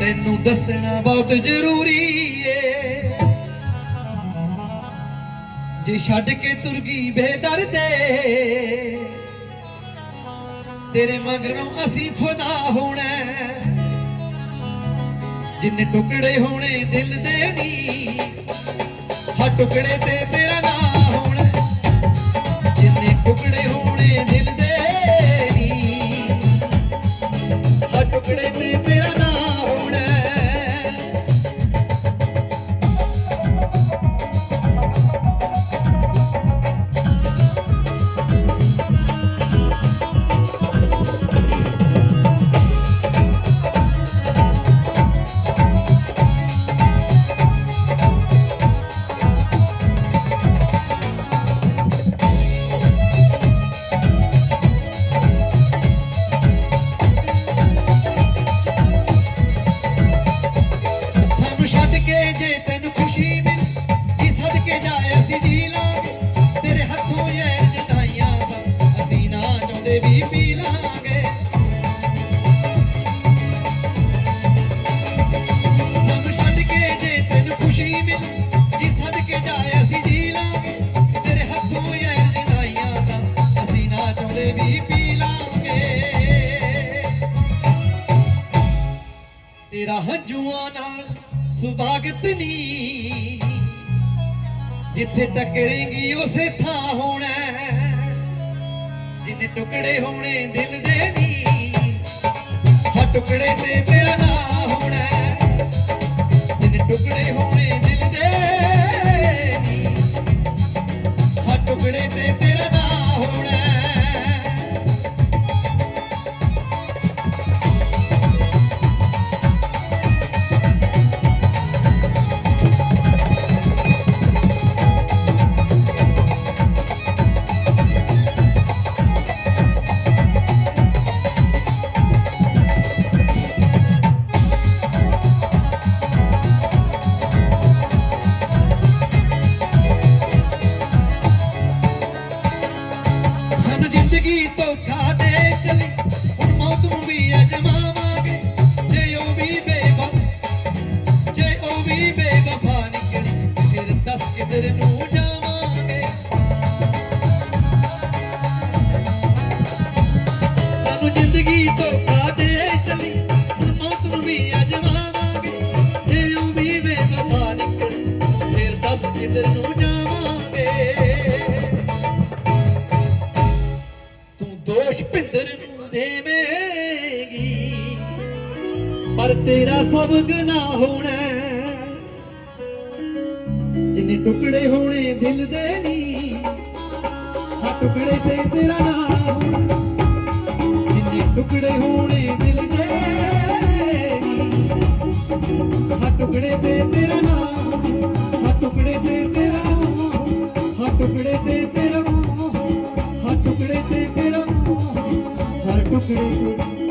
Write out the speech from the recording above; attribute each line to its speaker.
Speaker 1: ਤੈਨੂੰ ਦੱਸਣਾ ਬਹੁਤ ਜ਼ਰੂਰੀ ਏ। ਜੇ ਛੱਡ ਕੇ ਤੁਰ ਗਈ ਬੇਦਰਦੇ ਤੇਰੇ ਮਗਰੋਂ ਅਸੀਂ ਫਨਾ ਹੋਣਾ। ਜਿੰਨੇ ਟੁਕੜੇ ਹੋਣੇ ਦਿਲ ਦੇ ਨੀ ਹਾ ਟੁਕੜੇ ਤੇ ਜੀ ਸਦਕੇ ਜਾਏ ਅਸੀਂ ਜੀ ਲਾਂਗੇ, ਤੇਰੇ ਹੱਥੋਂ ਯਾਰ ਜਟਾਈਆਂ ਦਾ ਅਸੀਂ ਨਾ ਚਾਹੁੰਦੇ ਵੀ ਪੀ ਲਾਂਗੇ। ਤੇਰਾ ਹੰਝੂਆਂ ਨਾਲ ਸੁਭਾਗਤ ਨੀ, ਜਿੱਥੇ ਟੱਕਰੇਗੀ ਉਸੇ ਥਾਂ ਹੋਣਾ, ਜਿੰਨੇ ਟੁਕੜੇ ਹੋਣੇ ਦਿਲ ਦੇ ਨੀ ਹਾ ਟੁਕੜੇ ਤੇ ਤੇਰਾ ਨਾਂ ਹਾ ਟੁਕੜੇ ਤੇ ਤੇਰਾ ਨਾਂ ਹੋਣਾ। ਜ਼ਿੰਦਗੀ ਧੋਖਾ ਦੇ ਚਲੀ? ਹੁਣ ਮੌਤ ਨੂੰ ਵੀ ਅਜਮਾਵਾਂਗੇ ਜੇ ਉਹ ਵੀ ਬੇਵਫਾ ਨਿਕਲੀ, ਫਿਰ ਦੱਸ ਕਿਧਰ ਨੂੰ ਜਾ ਦੋਸ਼ ਭਿੰਦਰ ਪਰ ਤੇਰਾ ਸਭ ਗੁਨਾਹ ਹੋਣਾ। ਜਿੰਨੇ ਟੁਕੜੇ ਹੋਣੇ ਦਿਲ ਦੇ ਨੀ ਹਾਂ ਟੁਕੜੇ ਤੇ ਤੇਰਾ ਨਾਮ Thank you.